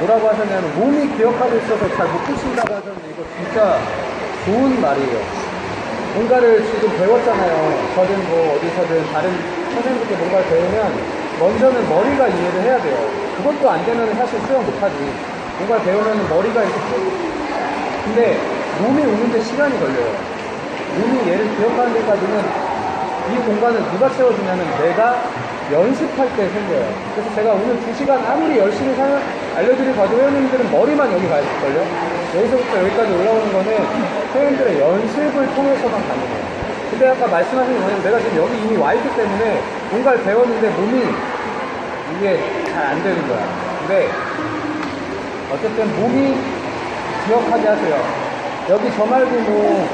뭐라고 하셨냐면 몸이 기억하고 있어서 잘못 pu신다고 하셨는데 이거 진짜 좋은 말이에요. 뭔가를 지금 배웠잖아요. 저든 뭐 어디서든 다른 선생님들께 뭔가를 배우면 먼저는 머리가 이해를 해야 돼요. 그것도 안 되면 사실 수영 못하지. 뭔가를 배우면 머리가 이렇게 쭉 근데 몸이 오는데 시간이 걸려요. 몸이 얘를 기억하는 데까지는 이 공간을 누가 채워주냐면 내가 연습할 때 생겨요. 그래서 제가 오늘 2시간 아무리 열심히 사- 알려드리고 가도 회원님들은 머리만 여기 가 있을걸요? 여기서부터 여기까지 올라오는 거는 회원들의 연습을 통해서만 가능해요. 근데 아까 말씀하신 게 뭐냐면 내가 지금 여기 이미 와 있기 때문에 뭔가를 배웠는데 몸이 이게 잘 안 되는 거야. 근데 어쨌든 몸이 기억하게 하세요. 여기 저 말고 뭐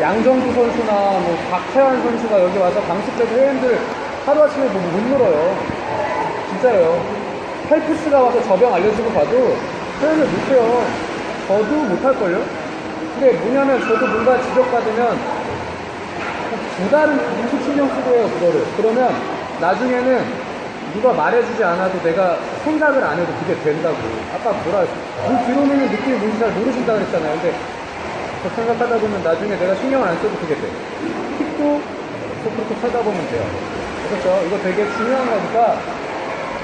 양정주 선수나 뭐 박태환 선수가 여기 와서 강습해도 회원들 하루아침에 보고 못 늘어요. 진짜로요. 헬프스가 와서 저병 알려주고 가도 회원을 못해요. 저도 못할걸요? 근데 뭐냐면 저도 뭔가 지적받으면 두 달은 계속 신경 쓰고 해요, 그거를. 그러면 나중에는 누가 말해주지 않아도 내가 생각을 안 해도 그게 된다고. 아까 뭐라? 물 들어오면 느낌이 뭔지 잘 모르신다 그랬잖아요. 근데 그 생각하다 보면 나중에 내가 신경을 안 써도 그게 돼. 계속 그렇게 찾아보면 돼요. 그렇죠? 이거 되게 중요한 거니까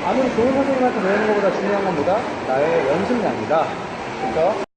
아무리 좋은 선생님한테 배우는 것보다 중요한 건 뭐다? 나의 연습량이다. 그렇죠?